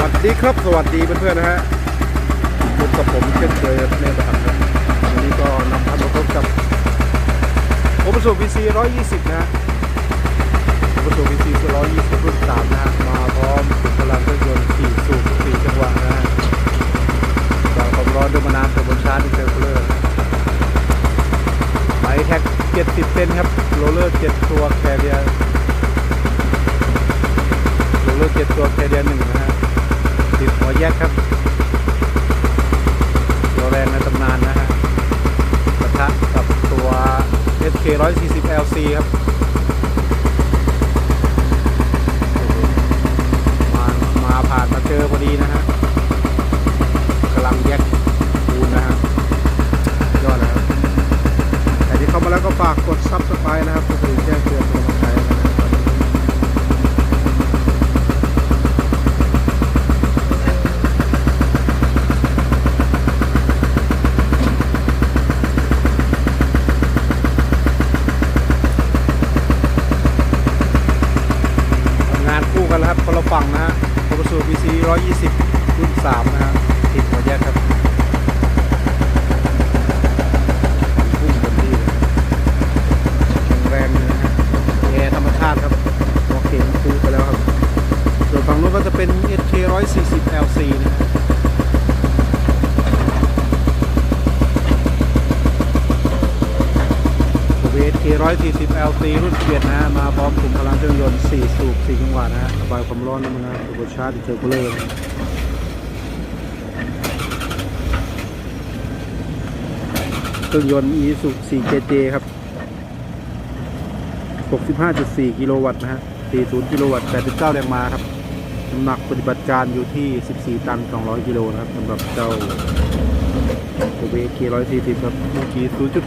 วัสดีครับ สวัสดีเพื่อนๆนะฮะพบกับผมเช่นเคยครับเนี่ยนะครับวันนี้ก็นำท่านมาพบกับโอเปอร์สูบีซี120นะฮะโอเปอร์สูบีซี120รุ่น3นะฮะมาพร้อมพลังเครื่องยนต์4สูบ4จังหวะนะฮะวางความร้อนด้วยมานานกับบนชาร์จเซลเลอร์ไมแท็ก70เซนครับโรลเลอร์7ตัวแคเรียโรลเลอร์7ตัวแคเรียหนึ่งนะฮะ แยกครับตัวแรงในตำนานนะฮะปะทะกับตัว SK 140 LC ครับมามาผ่านมาเจอพอดีนะฮะกำลังแยกปูนนะฮะยอดนะครับแต่ที่เข้ามาแล้วก็ฝากกด Subscribe นะครับเพื่อแจ้งเตือนโปรโมชั่นนะครับ ทำงานคู่กันแล้วครับคนละ ฝั่งนะฮะโคบสูบีซี120รุ่น3นะฮะติดหัวแยกครับพุ่งเต็มที่เลยแข็งแรงนะฮะแอร์ธรรมชาติครับหัวเข็มซื้อไปแล้วครับ ส่วนฝั่งนู้นก็จะเป็น SK 140 LC นะฮะ AK 140 LC รุ่น11นะฮะมาพร้อมกลุ่มพลังเครื่องยนต์ 4 สูบ 4 จังหวะนะระบายความร้อนนะมันนะตัวชาร์จดิเซลคูลเลอร์เครื่องยนต์ e s u 4JJ ครับ 65.4 กิโลวัตต์นะฮะ 40 กิโลวัตต์ 89 แรงม้าครับน้ำหนักปฏิบัติการอยู่ที่ 14 ตัน 200 กิโลนะครับสำหรับเจ้า โอเบเค140ครับลูกขี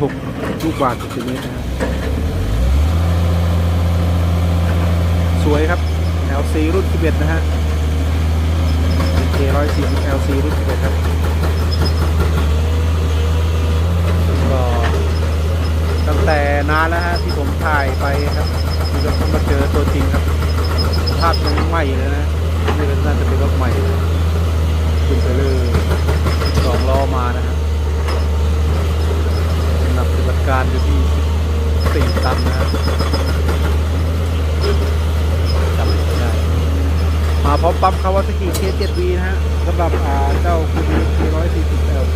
0.6ลูกบาทเซนเมตรนะฮะสวยครับ LC รุ่น11นะฮะ K 140 LC รุ่น11ครับก็ตั้งแต่นานแล้วฮะที่ผมถ่ายไปครับที่เราต้องมาเจอตัวจริงครับภาพยังใหม่เลยนะนี่น่าจะเป็นรถใหม่นะขึ้นไปเลยสองล้อมานะฮะน้ำหนั การอยู่ที่4ตันนะฮะจำไม่ได้มาพร้อมปั๊มคาวาซากิ K7V นะฮะสำหรับอาเจ้าคูบี K140 LP